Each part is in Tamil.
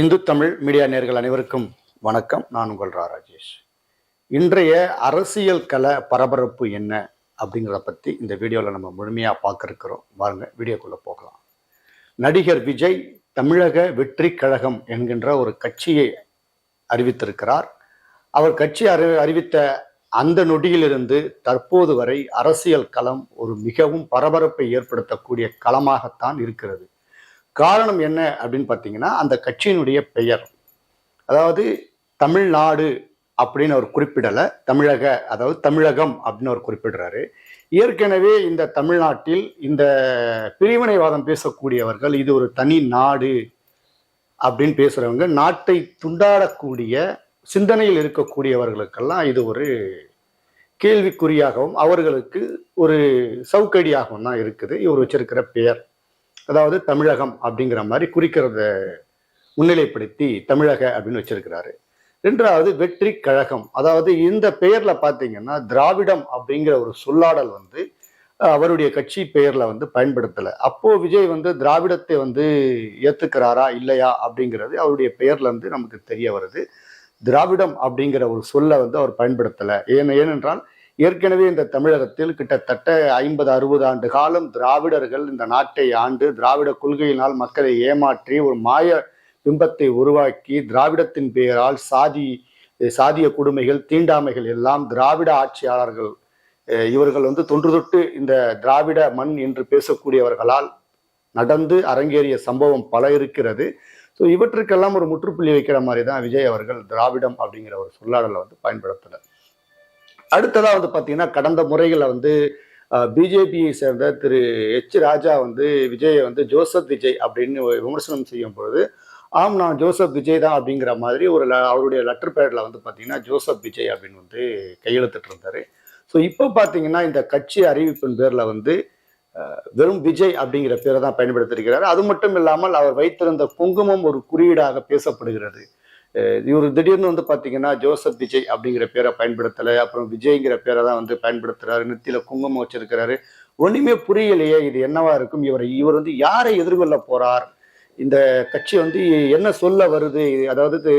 இந்து தமிழ் மீடியா நேர்கள் அனைவருக்கும் வணக்கம். நான் உங்கள் ரா ராஜேஷ். இன்றைய அரசியல் கல பரபரப்பு என்ன அப்படிங்கிறத பற்றி இந்த வீடியோவில் நம்ம முழுமையாக பார்க்குறோம். வாருங்க வீடியோக்குள்ளே போகலாம். நடிகர் விஜய் தமிழக வெற்றி கழகம் என்கின்ற ஒரு கட்சியை அறிவித்திருக்கிறார். அவர் கட்சி அறி அறிவித்த அந்த நொடியிலிருந்து தற்போது வரை அரசியல் களம் ஒரு மிகவும் பரபரப்பை ஏற்படுத்தக்கூடிய களமாகத்தான் இருக்கிறது. காரணம் என்ன அப்படின்னு பார்த்தீங்கன்னா அந்த கட்சியினுடைய பெயர். அதாவது தமிழ்நாடு அப்படின்னு அவர் குறிப்பிடலை. தமிழக அதாவது தமிழகம் அப்படின்னு அவர் குறிப்பிடுறாரு. ஏற்கனவே இந்த தமிழ்நாட்டில் இந்த பிரிவினைவாதம் பேசக்கூடியவர்கள் இது ஒரு தனி நாடு அப்படின்னு பேசுகிறவங்க நாட்டை துண்டாடக்கூடிய சிந்தனையில் இருக்கக்கூடியவர்களுக்கெல்லாம் இது ஒரு கேள்விக்குறியாகவும் அவர்களுக்கு ஒரு சவுக்கடியாகவும் தான் இருக்குது. இவர் வச்சிருக்கிற பெயர். அதாவது தமிழகம் அப்படிங்கிற மாதிரி குறிக்கிறத முன்னிலைப்படுத்தி தமிழக அப்படின்னு வச்சிருக்கிறாரு. ரெண்டாவது வெற்றி கழகம். அதாவது இந்த பெயர்ல பார்த்தீங்கன்னா திராவிடம் அப்படிங்கிற ஒரு சொல்லாடல் வந்து அவருடைய கட்சி பெயர்ல வந்து பயன்படுத்தலை. அப்போ விஜய் வந்து திராவிடத்தை வந்து ஏத்துக்கிறாரா இல்லையா அப்படிங்கிறது அவருடைய பெயர்ல இருந்து நமக்கு தெரிய வருது. திராவிடம் அப்படிங்கிற ஒரு சொல்லை வந்து அவர் பயன்படுத்தலை. ஏன் ஏனென்றால் ஏற்கனவே இந்த தமிழகத்தில் கிட்டத்தட்ட ஐம்பது அறுபது ஆண்டு காலம் திராவிடர்கள் இந்த நாட்டை ஆண்டு திராவிட கொள்கையினால் மக்களை ஏமாற்றி ஒரு மாய பிம்பத்தை உருவாக்கி திராவிடத்தின் பெயரால் சாதி சாதிய கொடுமைகள் தீண்டாமைகள் எல்லாம் திராவிட ஆட்சியாளர்கள் இவர்கள் வந்து தொன்று தொட்டு இந்த திராவிட மண் என்று பேசக்கூடியவர்களால் நடந்து அரங்கேறிய சம்பவம் பல இருக்கிறது. ஸோ இவற்றுக்கெல்லாம் ஒரு முற்றுப்புள்ளி வைக்கிற மாதிரி தான் விஜய் அவர்கள் திராவிடம் அப்படிங்கிற ஒரு சொல்லாடலை வந்து பயன்படுத்தலை அடுத்ததா வந்து பார்த்தீங்கன்னா கடந்த முறைகளில் வந்து பிஜேபியை சேர்ந்த திரு எச் ராஜா வந்து விஜயை வந்து ஜோசப் விஜய் அப்படின்னு விமர்சனம் செய்யும் பொழுது ஆம் நான் ஜோசப் விஜய் தான் அப்படிங்கிற மாதிரி ஒரு ல- அவருடைய லெட்டர் பேடில் வந்து பார்த்தீங்கன்னா ஜோசப் விஜய் அப்படின்னு வந்து கையெழுத்துட்டு இருந்தாரு. ஸோ இப்போ பார்த்தீங்கன்னா இந்த கட்சி அறிவிப்பின் பேரில் வந்து வெறும் விஜய் அப்படிங்கிற பேரை தான் பயன்படுத்தியிருக்கிறார். அது மட்டும் இல்லாமல் அவர் வைத்திருந்த குங்குமம் ஒரு குறியீடாக பேசப்படுகிறது. இவர் திடீர்னு வந்து பார்த்தீங்கன்னா ஜோசப் விஜய் அப்படிங்கிற பேரை பயன்படுத்தலை. அப்புறம் விஜய்ங்கிற பேரை தான் வந்து பயன்படுத்துறாரு. நெத்தியில் குங்குமம் வச்சிருக்கிறாரு. ஒன்றுமே புரியலையே இது என்னவா இருக்கும்? இவர் இவர் வந்து யாரை எதிர்கொள்ள போறார்? இந்த கட்சி வந்து என்ன சொல்ல வருது? அதாவது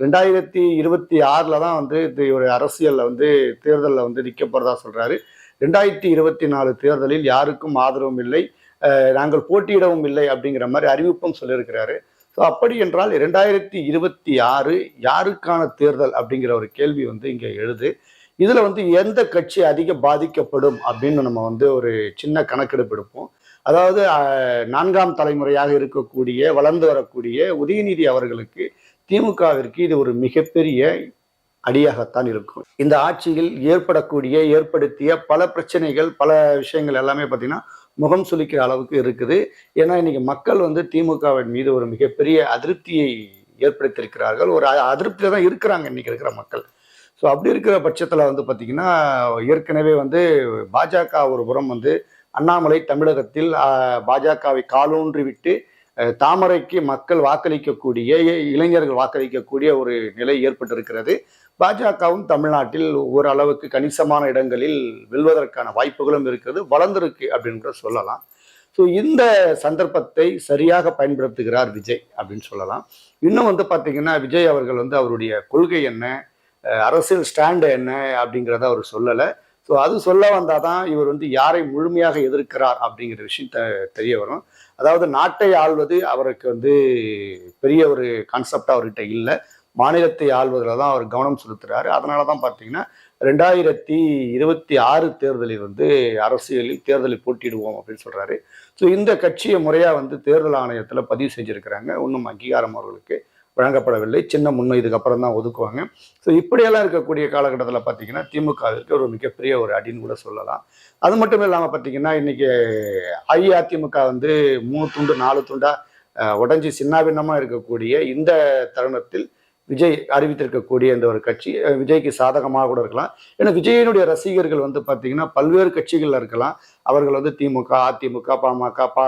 ரெண்டாயிரத்தி இருபத்தி ஆறில் தான் வந்து இது ஒரு அரசியலில் வந்து தேர்தலில் வந்து நிற்க போகிறதா சொல்கிறாரு ரெண்டாயிரத்தி இருபத்தி நாலு தேர்தலில் யாருக்கும் ஆதரவும் இல்லை. நாங்கள் போட்டியிடவும் இல்லை அப்படிங்கிற மாதிரி அறிவிப்பும் சொல்லியிருக்கிறாரு. ஸோ அப்படி என்றால் இரண்டாயிரத்தி இருபத்தி ஆறு யாருக்கான தேர்தல் அப்படிங்கிற ஒரு கேள்வி வந்து இங்கே எழுது. இதில் வந்து எந்த கட்சி அதிக பாதிக்கப்படும் அப்படின்னு நம்ம வந்து ஒரு சின்ன கணக்கெடுப்பு எடுப்போம். அதாவது நான்காம் தலைமுறையாக இருக்கக்கூடிய வளர்ந்து வரக்கூடிய உதயநிதி அவர்களுக்கு திமுகவிற்கு இது ஒரு மிகப்பெரிய அடியாகத்தான் இருக்கும். இந்த ஆட்சியில் ஏற்படக்கூடிய ஏற்படுத்திய பல பிரச்சனைகள் பல விஷயங்கள் எல்லாமே பார்த்தீங்கன்னா முகம் சுளிக்கிற அளவுக்கு இருக்குது. ஏன்னா இன்னைக்கு மக்கள் வந்து திமுகவின் மீது ஒரு மிகப்பெரிய அதிருப்தியை ஏற்படுத்தியிருக்கிறார்கள். ஒரு அதிருப்தியில் அதிருப்தியில தான் இருக்கிறாங்க இன்னைக்கு இருக்கிற மக்கள். ஸோ அப்படி இருக்கிற பட்சத்தில் வந்து பார்த்தீங்கன்னா ஏற்கனவே வந்து பாஜக ஒரு புறம் வந்து அண்ணாமலை தமிழகத்தில் பாஜகவை காலூன்றி விட்டு தாமரைக்கு மக்கள் வாக்களிக்கக்கூடிய இளைஞர்கள் வாக்களிக்கக்கூடிய ஒரு நிலை ஏற்பட்டிருக்கிறது. பாஜகவும் தமிழ்நாட்டில் ஓரளவுக்கு கணிசமான இடங்களில் வெல்வதற்கான வாய்ப்புகளும் இருக்கிறது வளர்ந்துருக்கு அப்படின்னு கூட சொல்லலாம். ஸோ இந்த சந்தர்ப்பத்தை சரியாக பயன்படுத்துகிறார் விஜய் அப்படின்னு சொல்லலாம். இன்னும் வந்து பார்த்தீங்கன்னா விஜய் அவர்கள் வந்து அவருடைய கொள்கை என்ன அரசியல் ஸ்டாண்டு என்ன அப்படிங்கிறத அவர் சொல்லலை. ஸோ அது சொல்ல வந்தால் தான் இவர் வந்து யாரை முழுமையாக எதிர்க்கிறார் அப்படிங்கிற விஷயம் தெ- தெரிய வரும். அதாவது நாட்டை ஆள்வது அவருக்கு வந்து பெரிய ஒரு கான்செப்டாக அவர்கிட்ட இல்லை. மாநிலத்தை ஆள்வதில் தான் அவர் கவனம் செலுத்துறாரு. அதனால தான் பார்த்தீங்கன்னா ரெண்டாயிரத்தி இருபத்தி ஆறு தேர்தலில் வந்து அரசியலில் தேர்தலில் போட்டியிடுவோம் அப்படின்னு சொல்கிறாரு ஸோ இந்த கட்சியை முறையாக வந்து தேர்தல் ஆணையத்தில் பதிவு செஞ்சுருக்கிறாங்க. இன்னும் அங்கீகாரம் அவர்களுக்கு வழங்கப்படவில்லை. சின்ன முன்மை இதுக்கப்புறம் தான் ஒதுக்குவாங்க. ஸோ இப்படியெல்லாம் இருக்கக்கூடிய காலகட்டத்தில் பார்த்தீங்கன்னா திமுகவிற்கு ஒரு மிகப்பெரிய ஒரு அடின்னு கூட சொல்லலாம். அது மட்டும் இல்லாமல் பார்த்தீங்கன்னா இன்னைக்கு அஇஅதிமுக வந்து மூணு துண்டு நாலு துண்டாக உடஞ்சி சின்னாபின்னமாக இருக்கக்கூடிய இந்த தருணத்தில் விஜய் அறிவித்திருக்கக்கூடிய இந்த ஒரு கட்சி விஜய்க்கு சாதகமாக கூட இருக்கலாம். ஏன்னா விஜயனுடைய ரசிகர்கள் வந்து பார்த்தீங்கன்னா பல்வேறு கட்சிகளில் இருக்கலாம். அவர்கள் வந்து திமுக அதிமுக பாமக பா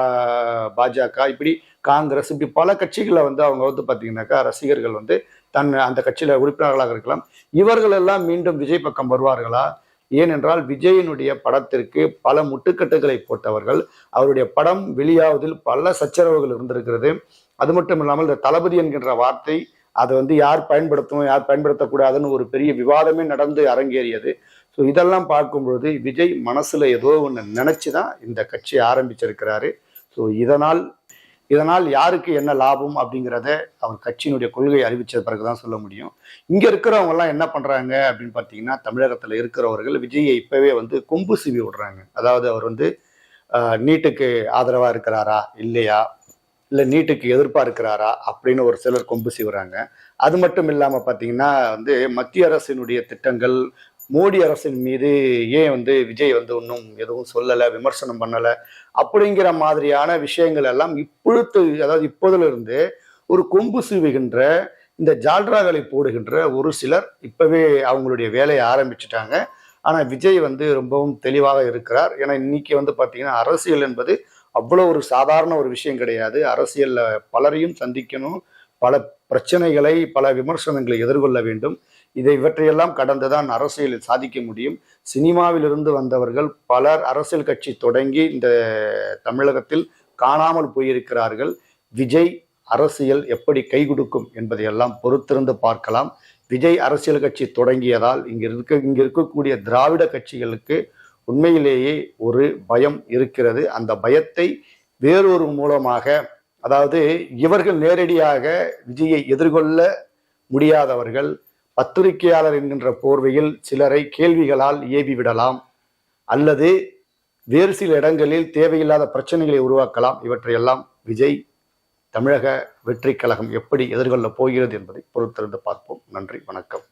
பாஜக இப்படி காங்கிரஸ் இப்படி பல கட்சிகளில் வந்து அவங்க வந்து பார்த்தீங்கன்னாக்கா ரசிகர்கள் வந்து தன் அந்த கட்சியில் உறுப்பினர்களாக இருக்கலாம். இவர்கள் எல்லாம் மீண்டும் விஜய் பக்கம் வருவார்களா? ஏனென்றால் விஜயனுடைய படத்திற்கு பல முட்டுக்கட்டுகளை போட்டவர்கள் அவருடைய படம் வெளியாவதில் பல சச்சரவுகள் இருந்திருக்கிறது. அது மட்டும் இல்லாமல் இந்த தளபதி என்கின்ற வார்த்தை அதை வந்து யார் பயன்படுத்தணும் யார் பயன்படுத்தக்கூடாதுன்னு ஒரு பெரிய விவாதமே நடந்து அரங்கேறியது. ஸோ இதெல்லாம் பார்க்கும்பொழுது விஜய் மனசில் ஏதோ ஒன்று நினச்சி தான் இந்த கட்சியை ஆரம்பிச்சிருக்கிறாரு. ஸோ இதனால் இதனால் யாருக்கு என்ன லாபம் அப்படிங்கிறத அவர் கட்சியினுடைய கொள்கையை அறிவித்த பிறகு தான் சொல்ல முடியும். இங்கே இருக்கிறவங்கெல்லாம் என்ன பண்ணுறாங்க அப்படின்னு பார்த்தீங்கன்னா தமிழகத்தில் இருக்கிறவர்கள் விஜயை இப்போவே வந்து கொம்பு சிவி விடுறாங்க. அதாவது அவர் வந்து நீட்டுக்கு ஆதரவாக இருக்கிறாரா இல்லையா? இல்லை நீட்டுக்கு எதிர்பார்க்கிறாரா அப்படின்னு ஒரு சிலர் கொம்பு சீவுறாங்க. அது மட்டும் இல்லாமல் பார்த்தீங்கன்னா வந்து மத்திய அரசினுடைய திட்டங்கள் மோடி அரசின் மீது ஏன் வந்து விஜய் வந்து இன்னும் எதுவும் சொல்லலை விமர்சனம் பண்ணலை அப்படிங்கிற மாதிரியான விஷயங்கள் எல்லாம் இப்பொழுது அதாவது இப்போதிலிருந்து ஒரு கொம்பு சீவுகின்ற இந்த ஜால்ராகளை போடுகின்ற ஒரு சிலர் இப்போவே அவங்களுடைய வேலையை ஆரம்பிச்சிட்டாங்க. ஆனால் விஜய் வந்து ரொம்பவும் தெளிவாக இருக்கிறார். ஏன்னா இன்னைக்கு வந்து பார்த்தீங்கன்னா அரசியல் என்பது அவ்வளோ ஒரு சாதாரண ஒரு விஷயம் கிடையாது. அரசியலில் பலரையும் சந்திக்கணும். பல பிரச்சனைகளை பல விமர்சனங்களை எதிர்கொள்ள வேண்டும். இதை இவற்றையெல்லாம் கடந்து தான் அரசியலில் சாதிக்க முடியும். சினிமாவிலிருந்து வந்தவர்கள் பலர் அரசியல் கட்சி தொடங்கி இந்த தமிழகத்தில் காணாமல் போயிருக்கிறார்கள். விஜய் அரசியல் எப்படி கை கொடுக்கும் என்பதையெல்லாம் பொறுத்திருந்து பார்க்கலாம். விஜய் அரசியல் கட்சி தொடங்கியதால் இங்கே இருக்க இங்கே இருக்கக்கூடிய திராவிட கட்சிகளுக்கு உண்மையிலேயே ஒரு பயம் இருக்கிறது. அந்த பயத்தை வேறொரு மூலமாக அதாவது இவர்கள் நேரடியாக விஜயை எதிர்கொள்ள முடியாதவர்கள் பத்திரிகையாளர் என்கின்ற போர்வையில் சிலரை கேள்விகளால் ஏவி விடலாம். அல்லது வேறு சில இடங்களில் தேவையில்லாத பிரச்சனைகளை உருவாக்கலாம். இவற்றையெல்லாம் விஜய் தமிழக வெற்றி கழகம் எப்படி எதிர்கொள்ளப் போகிறது என்பதை பொறுத்திருந்து பார்ப்போம். நன்றி வணக்கம்.